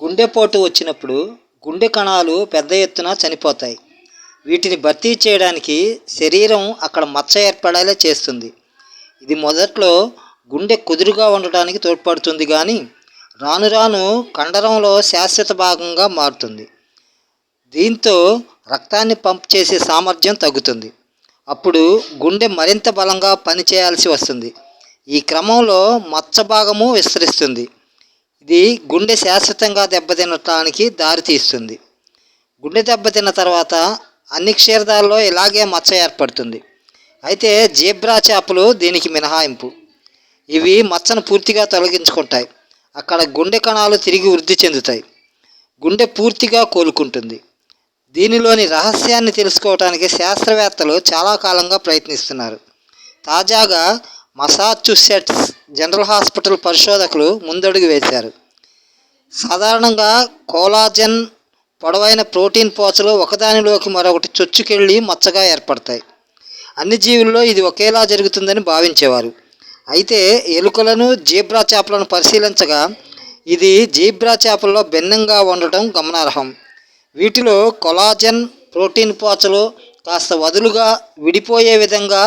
గుండెపోటు వచ్చినప్పుడు గుండె కణాలు పెద్ద ఎత్తున చనిపోతాయి. వీటిని భర్తీ చేయడానికి శరీరం అక్కడ మచ్చ ఏర్పడేలా చేస్తుంది. ఇది మొదట్లో గుండె కుదురుగా ఉండటానికి తోడ్పడుతుంది కానీ రాను రాను కండరంలో శాశ్వత భాగంగా మారుతుంది. దీంతో రక్తాన్ని పంప్ చేసే సామర్థ్యం తగ్గుతుంది. అప్పుడు గుండె మరింత బలంగా పనిచేయాల్సి వస్తుంది. ఈ క్రమంలో మచ్చ భాగము విస్తరిస్తుంది. ఇది గుండె శాశ్వతంగా దెబ్బతినటానికి దారితీస్తుంది గుండె దెబ్బతిన్న తర్వాత అన్ని క్షీరదాల్లో ఇలాగే మచ్చ ఏర్పడుతుంది. అయితే జీబ్రా చేపలు దీనికి మినహాయింపు. ఇవి మచ్చను పూర్తిగా తొలగించుకుంటాయి. అక్కడ గుండె కణాలు తిరిగి వృద్ధి చెందుతాయి. గుండె పూర్తిగా కోలుకుంటుంది. దీనిలోని రహస్యాన్ని తెలుసుకోవడానికి శాస్త్రవేత్తలు చాలా కాలంగా ప్రయత్నిస్తున్నారు. తాజాగా మసాచుసెట్స్ జనరల్ హాస్పిటల్ పరిశోధకులు ముందడుగు వేశారు. సాధారణంగా కోలాజెన్ పొడవైన ప్రోటీన్ పోచలు ఒకదానిలోకి మరొకటి చొచ్చుకెళ్ళి మచ్చగా ఏర్పడతాయి. అన్ని జీవుల్లో ఇది ఒకేలా జరుగుతుందని భావించేవారు. అయితే ఎలుకలను జీబ్రా చేపలను పరిశీలించగా ఇది జీబ్రా చేపల్లో భిన్నంగా ఉండటం గమనార్హం. వీటిలో కొలాజన్ ప్రోటీన్ పోచలు కాస్త వదులుగా విడిపోయే విధంగా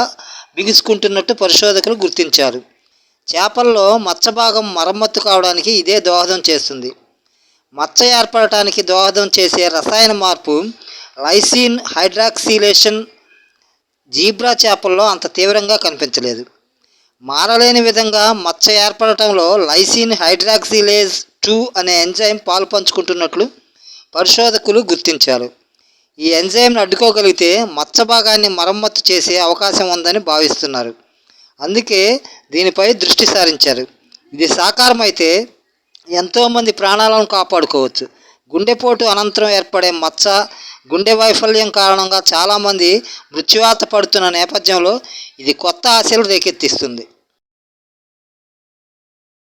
బిగుసుకుంటున్నట్టు పరిశోధకులు గుర్తించారు. చేపల్లో మచ్చ భాగం మరమ్మత్తు కావడానికి ఇదే దోహదం చేస్తుంది. మచ్చ ఏర్పడటానికి దోహదం చేసే రసాయన మార్పు లైసిన్ హైడ్రాక్సిలేషన్ జీబ్రా చేపల్లో అంత తీవ్రంగా కనిపించలేదు. మారలేని విధంగా మచ్చ ఏర్పడటంలో లైసిన్ హైడ్రాక్సిలేజ్ టూ అనే ఎంజైమ్ పాలు పంచుకుంటున్నట్లు పరిశోధకులు గుర్తించారు. ఈ ఎంజైమ్ను అడ్డుకోగలిగితే మచ్చ భాగాన్ని మరమ్మత్తు చేసే అవకాశం ఉందని భావిస్తున్నారు. అందుకే దీనిపై దృష్టి సారించారు. ఇది సాకారమైతే ఎంతోమంది ప్రాణాలను కాపాడుకోవచ్చు. గుండెపోటు అనంతరం ఏర్పడే మచ్చ గుండె వైఫల్యం కారణంగా చాలామంది మృత్యువాత పడుతున్న నేపథ్యంలో ఇది కొత్త ఆశలు రేకెత్తిస్తుంది.